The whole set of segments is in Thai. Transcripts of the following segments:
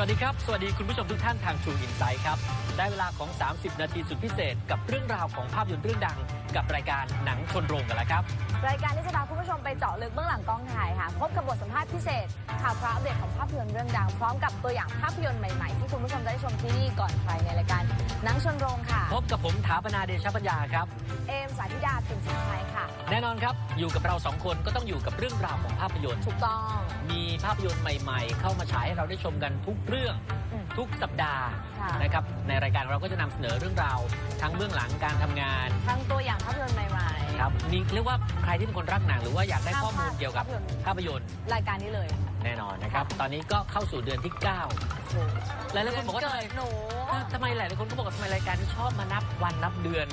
วัสดีครับ สวัสดีคุณผู้ชมทุกท่านทางชูอินไซด์ครับ ได้เวลาของ 30 นาทีสุดพิเศษ กับเรื่องราวของภาพยนตร์เรื่องดัง กับรายการหนังชนโรงกันแล้วครับ รายการที่จะพาคุณผู้ชมไปเจาะลึกเบื้องหลังกองถ่ายค่ะ พบกับบทสัมภาษณ์พิเศษ ข่าวคราวอัปเดตของภาพยนตร์เรื่องดัง พร้อมกับตัวอย่างภาพยนตร์ใหม่ๆ ที่คุณผู้ชมจะได้ชมที่นี่ก่อนใครในรายการหนังชนโรงค่ะ พบกับผมถาปนาเดชปัญญาครับ เอมสาธิดาปิ่นสินชัยค่ะ แน่นอนครับ อยู่กับเราสองคนก็ต้องอยู่กับเรื่องราวของภาพยนตร์ ถูกต้อง มีภาพยนตร์ใหม่ ๆ เข้ามาฉายให้เราได้ชมกันทุกเรื่อง อืม ทุกสัปดาห์ค่ะนะครับในรายการเราก็จะนำเสนอเรื่องราวทั้งเบื้องหลังการทำงานทั้งตัวอย่างภาพยนตร์ใหม่ครับนี่เรียกว่าใครที่เป็นคนรักหนังหรือว่าอยากได้ข้อมูลเกี่ยวกับภาพยนตร์ภาพยนตร์ๆรายการนี้เลยแน่นอนนะครับ ตอนนี้ก็เข้าสู่เดือนที่9โอ้โหหลายๆคนบอกว่าทำเกิไมดหนูเออทำไมหลายๆคนก็บอกว่าทำไมรายการนี้ชอบมานับวันนับเดือน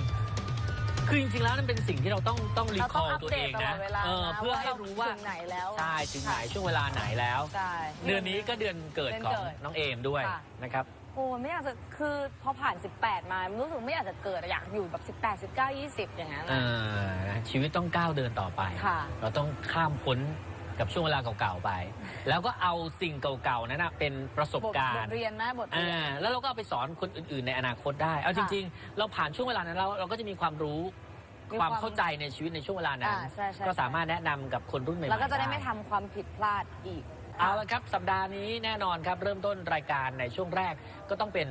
คือจริงๆแล้วนั่นเป็นสิ่งที่เราต้องต้องรีเราคต้อองลอัปตัวเดเอตงตลอนะดเวลาเออนะเพื่อให้ว่ารู้ว่าถึงไหนแล้วใช่ถึงไหนช่วงเวลาไหนแล้ว ใช่ เดือนนี้ก็เดือนเกิดของเดือนเกิดน้องเอมด้วยค่ะ นะครับ โอ้ไม่อยากจะคือพอผ่าน 18 มารู้สึกไม่อยากจะเกิดอะอยากอยู่แบบ 18 19 20 อย่างนั้นเออะอชีวิตต้องก้าวเดินต่อไป ค่ะ เราต้องข้ามพ้นกับช่วงเวลาเก่าๆไป แล้วก็เอาสิ่งเก่าๆนั้นนะเป็นประสบบทการบณ์ทเรียนนะบทเรียน อ่าแล้วเราก็เอาไปสอนคนอื่นๆในอนาคตได้ เอาจค่ะริง ๆ เราผ่านช่วงเวลานั้นแล้วเราก็จะมีความรู้มี ความความเข้าใจในชีวิตในช่วงเวลานั้น อ่าใช่ใช่ ก็สามารถแนะนำกับคนรุ่นใหม่ๆ แล้วก็จะได้ไม่ทำความผิดพลาดอีก เอาละครับ สัปดาห์นี้แน่นอนครับ เริ่มต้นรายการในช่วงแรกก็ต้องเป็น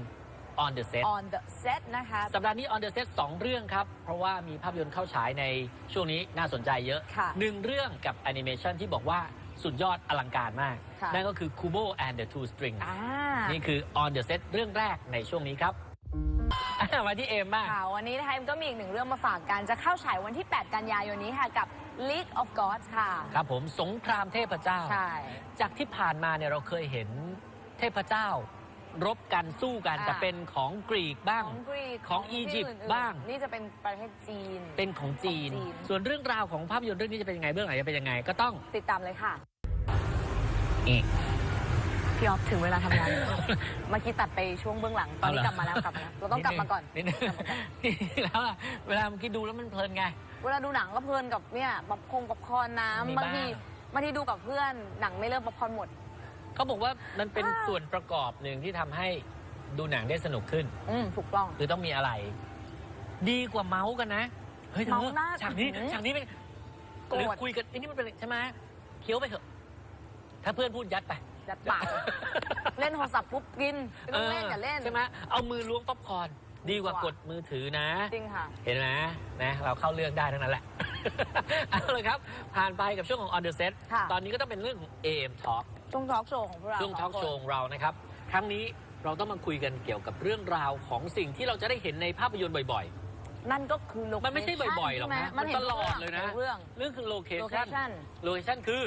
on the set on the set นะคะ สัปดาห์นี้ on the set สองเรื่องครับ เพราะว่ามีภาพยนตร์เข้าฉายในช่วงนี้น่าสนใจเยอะค่ะหนึ่งเรื่องกับแอนิเมชันที่บอกว่าสุดยอดอลังการมาก ค่ะ นั่นก็คือ Kubo and the Two Strings อ่า นี่คือ on the set เรื่องแรกในช่วงนี้ครับ มาที่เอมบ้างค่ะวันนี้นะคะเอ็มก็มีอีกหนึ่งเรื่องมาฝากกัน จะเข้าฉายวันที่ 8 กันยายนนี้ค่ะกับ League of Gods ค่ะ ครับผมสงครามเทพเจ้า ใช่ จากที่ผ่านมาเนี่ยเราเคยเห็นเทพเจ้า รบกันสู้กันอ่า แต่เป็นของกรีกบ้าง ของกรีกของที่อียิปต์นๆบ้าง นี่จะเป็นประเทศจีน เป็นของจีน ของจีน ส่วนเรื่องราวของภาพยนตร์เรื่องนี้จะเป็นยังไงเบื้องหลังจะเป็นยังไงก็ต้องติดตามเลยค่ะเอ๊ะ พี่ออฟถึงเวลาทำงานแล้วเมื่อกี้ตัดไปช่วงเบื้องหลัง ตอนนี้เอาเหรอกลับมาแล้วกลับมาแล้วเราต้องกลับมาก่อนนิดนึงนิดนึงแล้วอะเวลาเมื่อกี้ดูแล้วมันเพลินไง เวลาดูหนังก็เพลินกับเนี่ยป๊อปคงป๊อปคอร์นมีน้ำบ้าบางงทีบางทีดูกับเพื่อนหนังไม่เริ่มป๊อปคอร์นหมดเขาบอกว่ามันเป็นอ่าส่วนประกอบหนึ่งที่ทำให้ดูหนังได้สนุกขึ้น อืมถูกต้องคือต้องมีอะไร ดีกว่าเมาส์กันนะเฮ้ยธอเมาส์หน้าฉากนี้อื้อหือฉากนี้เป็นโกรธหรือคุยกันไอ้นี่มันเป็นใช่ไหมเคี้ยวไปเถอะ ถ้าเพื่อนพูดยัดไป ยัดปาก เล่นโทรศัพท์ปุ๊บกินไม่ต้องเล่นอย่าเล่น ใช่ไหมเอามือล้วงป๊อปคอร์นดีกว่าดีกว่ากดมือถือนะ จริงค่ะ เห็นไหมนะเราเข้าเรื่องได้ทั้งนั้นแหละ เอาเลยครับ ผ่านไปกับช่วงของ On the Set ค่ะ ตอนนี้ก็ต้องเป็นเรื่องของ AM Talk ช่วงทอล์กโชว์ของพวกเราช่วงสทอล์กคนโชว์ของเรานะครับ ครั้งนี้เราต้องมาคุยกันเกี่ยวกับเรื่องราวของสิ่งที่เราจะได้เห็นในภาพยนตร์บ่อย นั่นก็คือโลๆมันไม่ใช่บ่อยๆหรอกนะมันตลอดเลยนะ เรื่องเรื่องคือโลเคโลเคชั่นชั่นโลเคชั่นคือ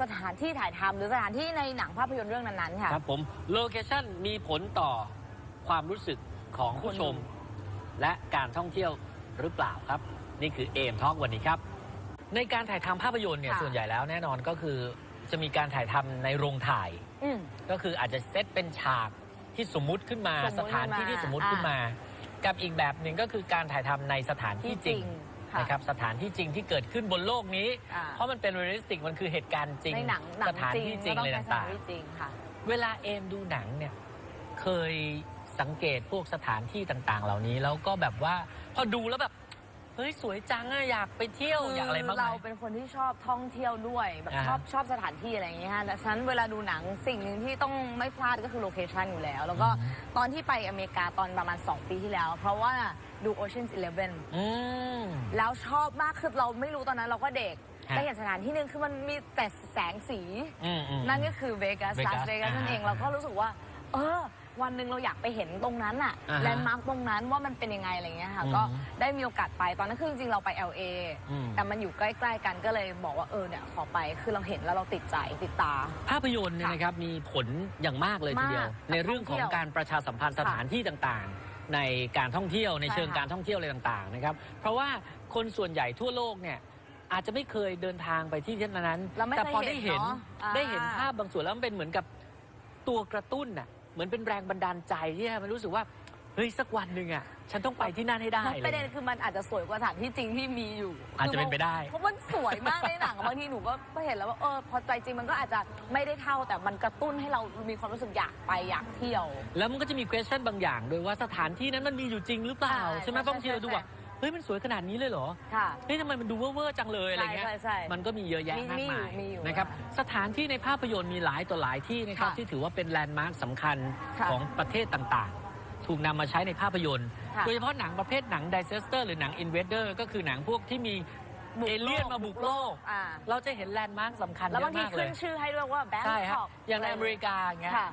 สถานที่ถ่ายทำหรือสถานที่ในหนังภาพยนตร์เรื่องนั้นๆค่ะ ครับผม โลเคชั่นมีผลต่อความรู้สึกของผู้ชม และการท่องเที่ยวหรือเปล่าครับ นี่คือเอมทอ k วันนี้ครับ ในการถ่ายทำภาพยนตร์เนี่ยค่ะ ส่วนใหญ่แล้วแน่นอนก็คือจะมีการถ่ายทำในโรงถ่าย อืม ก็คืออาจจะเซตเป็นฉากที่สมมุติขึ้นมาสมมุสติถานที่ที่สมมุติอ่าขึ้นมา กับอีกแบบหนึ่งก็คือการถ่ายทำในสถานที่จริงค่ะ นะครับสถานที่จริงที่เกิดขึ้นบนโลกนี้อ่าเพราะมันเป็นเรียลลิสติกมันคือเหตุการณ์จริงในหนังหนังสถานที่จริงก็ต้อะไรเป็นสถาต่านงที่จริงค่ะๆเวลาเอมดูหนังเนี่ยเคยสังเกตพวกสถานที่ต่างๆ เหล่านี้แล้วก็แบบว่าพอดูแล้วแบบเฮ้ยสวยจังอะอยากไปเที่ยวอยากอะไรบ้างไหม เราเป็นคนที่ชอบท่องเที่ยวด้วยแบบอ่าฮะชอบชอบสถานที่อะไรอย่างเงี้ยฮะแต่ฉะนันเวลาดูหนังสิ่งหนึ่งที่ต้องไม่พลาดก็คือโลเคชันอยู่แล้ว แล้วก็ตอนที่ไปอเมริกาตอนประมาณ 2 ปีที่แล้ว เพราะว่าดู Ocean's Eleven อืม แล้วชอบมากคือเราไม่รู้ตอนนั้นเราก็เด็กฮะ แต่เห็นสถานที่หนึ่งคือมันมีแต่แสงสี อืมอืม นั่นก็คือเวกัส Vegas ลาสเวกัสนั่นเองอ่าเราก็รู้สึกว่า เออ วันหนึ่งเราอยากไปเห็นตรงนั้นอะอ่าฮะแลนด์มาร์คตรงนั้นว่ามันเป็นยังไงอะไรเงี้ยค่ะ อืมก็ได้มีโอกาสไปตอนนั้นคือจริงๆเราไป LA อืม แต่มันอยู่ใกล้ๆกันก็เลยบอกว่าเออเนี่ยขอไปคือเราเห็นแล้วเราติดใจติดตา ภาพยนตร์เนี่ยค่ะนะครับมีผลอย่างมากเลยทีเดียว มากในเรื่องของท่องเที่ยวการประชาสัมพันธ์สถานที่ต่างๆ ในการท่องเที่ยวในใช่เชิงค่ะการท่องเที่ยวอะไรต่างๆนะครับเพราะว่าคนส่วนใหญ่ทั่วโลกเนี่ยอาจจะไม่เคยเดินทางไปที่ที่นั้น เราไม่แต่พอเคยได้เห็เห็นนเนอะอ่าได้เห็นภาพบางส่วนแล้วมันเป็นเหมือนกับตัวกระตุ้นน่ะเห มือนเป็นแรงบันดาลใจที่ให้มันรู้สึกว่าเฮ้ยฮ้ยสักวันหนึ่งอะฉันต้องไปที่นั่นให้ได้ประเด็นเลยคือมันอาจจะสวยกว่าสถานที่จริงที่มีอยู่ อาจจะเป็นไปได้ เพราะมันสวยมากในหนังบางทีหนูก็เห็นแล้วว่าเออพอใจจริงมันก็อาจจะไม่ได้เท่าแต่มันกระตุ้นให้เรามีความรู้สึกอยากไปอยากเที่ยว แล้วมันก็จะมี question บางอย่างด้วยว่าสถานที่นั้นมันมีอยู่จริงหรือเปล่า ใช่ใช่ไหมใช่บางทีเราดูว่า เฮ้ยมันสวยขนาดนี้เลยเหรอค่ะ เฮ้ยทำไมมันดูเว่อร์ๆจังเลยอะไรเงี้ยใช่ใช่มันก็มีเยอะแยะมีมากมีอยู่มายมีอยู่นะครับค่ะสถานที่ในภาพยนตร์มีหลายต่อหลายที่นะครับค่ะที่ถือว่าเป็นแลนด์มาร์คสำคัญค่ะของประเทศต่างๆ ถูกนำมาใช้ในภาพยนตร์ ค่ะโดยเฉพาะหนังประเภทหนังไดเซสเตอร์หรือหนังอินเวสเดอร์ก็คือหนังพวกที่มีบุกเอเลี่ยนมาบุกโลก อ่า เราจะเห็นแลนด์มาร์คสำคัญแล้วเยบางอะทีมากเลขึ้ย นชื่อให้ด้วยว่าแบงใช่คครับอก อย่างในอเมริกาอย่างเงี้ยค่ะ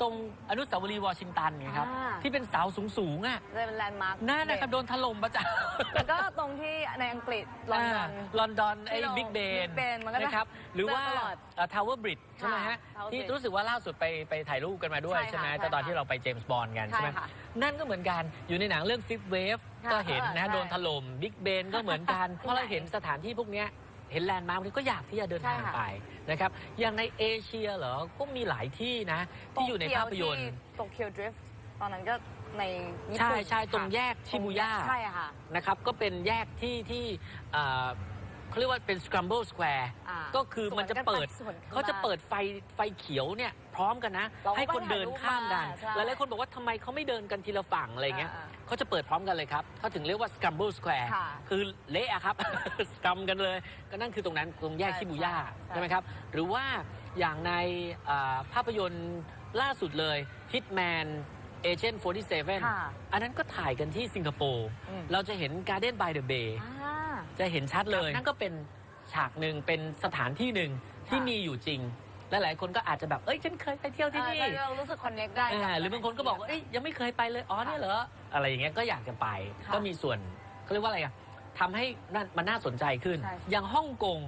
ตรงอนุสาวรีย์วอชิงตันไงครับ อ่า ที่เป็นเสาสูงๆอะจะเป็นแลนด์มาร์คนั่นนะครับโดนถล่มประจำ แล้วก็ตรงที่ในอังกฤษลอนดอนลอนดอนไอ้ที่เราบิ๊กเบน Big Ben มันก็จะนะครับ หรือว่าเจอตลอดทาวเวอร์บริดใช่ไหมฮะ Tower ที่ Bridge รู้สึกว่าล่าสุดไปไปถ่ายรูปกันมาด้วยใช่ค่ะใช่ไหมใช่แต่ตอนค่ะที่เราไปเจมส์บอลกันใช่ใช่ไหมค่ะนั่นก็เหมือนกันอยู่ในหนังเรื่อง Fifth Wave ค่ะก็เห็นนะเออใช่โดนถล่มบิ๊กเบนก็เหมือนกัน เพราะเราเห็นสถานที่พวกเนี้ย เห็นแลนด์มาร์คพวกนี้ก็อยากที่จะเดินทางใช่ค่ะไปนะครับอย่างในเอเชียเหรอก็มีหลายที่นะ ที่อยู่ในภาพยนตร์โตเกียวดริฟต์ตอนนั้นก็ในญี่ใช่ปุ่นใช่ตรงค่ะแยกชิบูย่าใช่ค่ะนะครับก็เป็นแยกที่ที่เอ่อเขาเรียกว่าเป็น scramble square อ่าก็คือมันจะเปิดสวนกันไปสวนกันมาเขาจะเปิดไฟไฟเขียวเนี่ยพ ร้อมกันนะ เราก็ให้คนเดินข้ามกันไปถ่ายรูปมาใช่หลายๆคนบอกว่าทำไมเขาไม่เดินกันทีละฝั่งอะไรเงี้ยอ่าเขาจะเปิดพร้อมกันเลยครับเขาถึงเรียกว่า scramble square ค่ะคือเละอะครับ สกรัมกันเลย ก็นั่นคือตรงนั้นตรงแยกใช่ชิบูย่าใช่ ใช่ไหมครับ หรือว่าอย่างในอ่าภาพยนตร์ล่าสุดเลย Hitman Agent 47ค่ะอันนั้นก็ถ่ายกันที่สิงคโปร์อืม เราจะเห็น Garden by the Bay อ่า จะเห็นชัดเลย นั่นก็เป็นฉากหนึ่งเป็นสถานที่หนึ่งที่ค่ะ มีอยู่จริง และหลายคนก็อาจจะแบบเอ้ยฉันเคยไปเที่ยวที่นี่เออเรารู้สึกคอนเนคได้กัอ่าหรือบางคนก็บอกว่าเอ้ยยังไม่เคยไปเลยอ๋อเนี่ยเหรออะไรอย่างเงี้ยก็อยากจะไปค่ะก็มีส่วนเขาเรียกว่าอะไรอะทำให้นั่นมันน่าสนใจขึ้นใช่อย่างฮ่องกง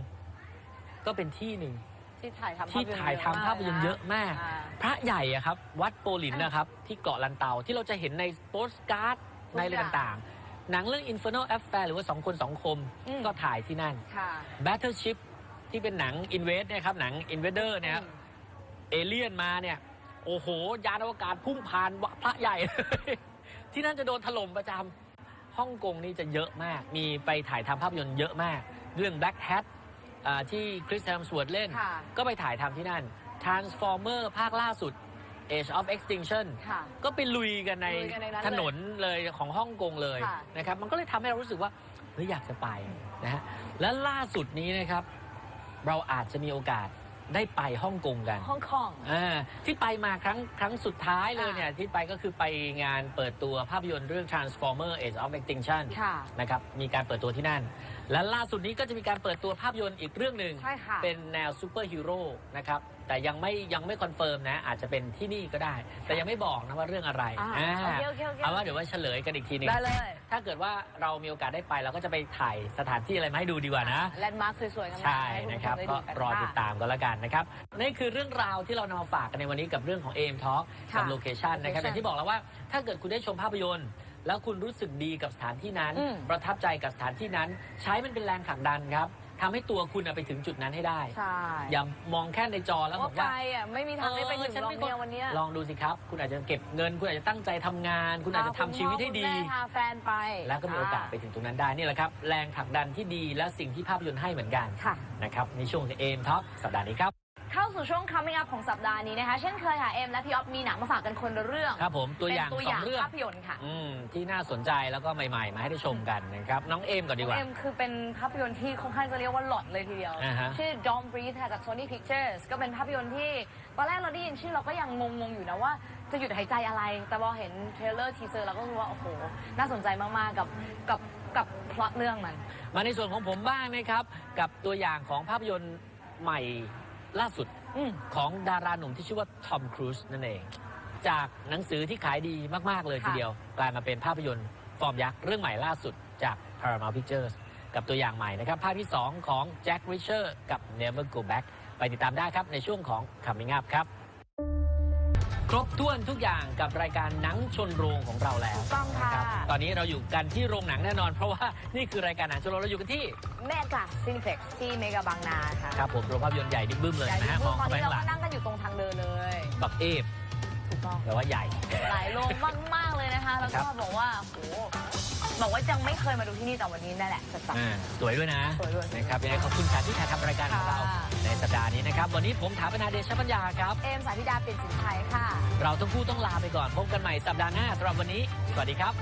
ก็เป็นที่หนึ่งที่ถ่ายทำที่ถ่ายทำภาพยนตร์เยอะมากอ่าพระใหญ่อะครับ วัดโปลินนะครับ ที่เกาะลันเตาที่เราจะเห็นในโปสการ์ดทุกในอะไรอย่างต่างๆ หนังเรื่อง Infernal Affair หรือว่าสองคนสองคมอืมก็ถ่ายที่นั่นค่ะ Battleship ที่เป็นหนัง Invest เนี่ยครับหนัง Invader เนี่ยอืมเอเลี่ยนมาเนี่ย โอ้โห ยานอวกาศพุ่งผ่านพระใหญ่ ที่นั่นจะโดนถล่มประจำฮ่องกงนี่จะเยอะมาก มีไปถ่ายทำภาพยนตร์เยอะมาก เรื่อง Black Hat อ่าที่คริสแฮมสวดเล่นค่ะก็ไปถ่ายทำที่นั่น Transformer ภาคล่าสุด Age of Extinction ค่ะก็ไปลุยกันในลุยกันในนั้นถนนเลยของฮ่องกงเลยค่ะนะครับ มันก็เลยทำให้เรารู้สึกว่าเฮ้ยอยากจะไปนะฮะ และล่าสุดนี้นะครับ เราอาจจะมีโอกาสได้ไปฮ่องกงกันฮ่องกงอ่าที่ไปมาครั้งครั้งสุดท้ายเลยอ่าเนี่ยที่ไปก็คือไปงานเปิดตัวภาพยนตร์เรื่อง Transformer Age of Extinction ค่ะนะครับมีการเปิดตัวที่นั่น และล่าสุดนี้ก็จะมีการเปิดตัวภาพยนตร์อีกเรื่องหนึ่งใช่ค่ะเป็นแนวซูเปอร์ฮีโร่นะครับแต่ยังไม่ยังไม่คอนเฟิร์มนะ อาจจะเป็นที่นี่ก็ได้ แต่ยังไม่บอกนะว่าเรื่องอะไรอ่าอ่าโอเคโอเคโอเคเอาว่าเดี๋ยวว่าเฉลยกันอีกทีหนึงได้เลย ถ้าเกิดว่าเรามีโอกาสได้ไปเราก็จะไปถ่ายสถานที่อะไรมาให้ดูดีกว่านะ แลนด์มาร์คสวยๆกันมาใช่ให้ณนะครับผู้ชมได้ก็ดูนรอติดค่ะตามกันแล้วกันนะครับนี่คือเรื่องราวที่เรานำมาฝากกันในวันนี้กับเรื่องของ AM Talk ค่ะกับโลเคชันนะครับอ location ย่างที่บอกแล้วว่าถ้าเกิดคุณได้ชมภาพยนตร์ แล้วคุณรู้สึกดีกับสถานที่นั้น อืม ประทับใจกับสถานที่นั้น ใช้มันเป็นแรงผลักดันครับทำให้ตัวคุณอะไปถึงจุดนั้นให้ได้ ใช่อย่ามองแค่ในจอแล้วบว่าอกไกลว่า อะไม่มีทางได้ไปถึงฉันหรอกไม่เนี่ยวันเนี้ยลองดูสิครับ คุณอาจจะเก็บเงิน คุณอาจจะตั้งใจทำงาน คุณอาจจะทำชีวิตให้ดี พาคุณพ่อคุณแม่พาแฟนไปแล้วก็มีโอกาสไปถึงตรงนั้นได้นี่แหละครับ แรงผลักดันที่ดีและสิ่งที่ภาพยนตร์ให้เหมือนกันค่ะ นะครับในช่วงเอมท็อปสัปดาห์นี้ครับ เข้าสู่ช่วง coming up ของสัปดาห์นี้นะคะ เช่นเคยค่ะเอ็มและพี่ออฟมีหนังมาฝากกันคนละเรื่องครับผมตัวอย่างเป็นตัวสออย่างงเรื่องภาพยนตร์ค่ะอืมที่น่าสนใจแล้วก็ใหม่ๆ มาให้ได้ชมกันนะครับน้องเอมก่อนดีกว่า เอ็มคือเป็นภาพยนตร์ที่ค่อนข้างจะเรียกว่าหลอนเลยทีเดียว อ่าฮะ ชื่อ Don't Breathe ค่ะจาก Sony Pictures ก็เป็นภาพยนตร์ที่ตอนแรกเราได้ยินชื่อเราก็ยังงงๆอยู่นะว่าจะหยุดหายใจอะไร แต่พอเห็นเทรลเลอร์ทีเซอร์เราก็รู้ว่าโอ้โหน่าสนใจมากๆกับกับกับพล็อตเรื่องมัน มาในส่วนของผมบ้างนะครับ กับตัวอย่างของภาพยนตร์ใหม่ ล่าสุดอืมของดาราหนุ่มที่ชื่อว่าทอมครูซนั่นเอง จากหนังสือที่ขายดีมาก ๆ เลยทีค่ะเดียว กลายมาเป็นภาพยนตร์ฟอร์มยักษ์เรื่องใหม่ล่าสุดจาก Paramount Pictures กับตัวอย่างใหม่นะครับ ภาคที่ 2 ของ Jack Reacher กับ Never Go Back ไปติดตามได้ครับในช่วงของ Coming Up ครับ ครบถ้วนทุกอย่างกับรายการหนังชนโรงของเราแล้วถูกต้องค่ะนะครับตอนนี้เราอยู่กันที่โรงหนังแน่นอน เพราะว่านี่คือรายการหนังชนโรงเราอยู่กันที่แม่กะซินิเพ็กซ์ที่เมกาบางนาค่ะครับผมโรงภาพยนตร์ใหญ่ดิ๊กบึ้มเลยใหญ่นะฮะที่มสุอดงตอนเข้าไปนี้ข้างหลังเราก็นั่งกันอยู่ตรงทางเดินเลย บักเอฟถูกต้องแปลว่าใหญ่ หลายโรงมาก ๆ เลยนะนะคะ แล้วครัก็บบอกว่าโห บอกว่ายังไม่เคยมาดูที่นี่แต่วันนี้นั่นแหละจะจัดอ่าสวยด้วยนะสวยด้วยนะครับยังไงขอบคุณค่ะที่ถ่ายทำรายการของเราค่ะ ในสัปดาห์นี้นะครับ วันนี้ผมถาปนาเดชปัญญาครับ เอมสาธิดาเป็นสินไทยค่ะ เราต้องพูดต้องลาไปก่อนพบกันใหม่สัปดาห์หน้าสำหรับวันนี้ สวัสดีครับ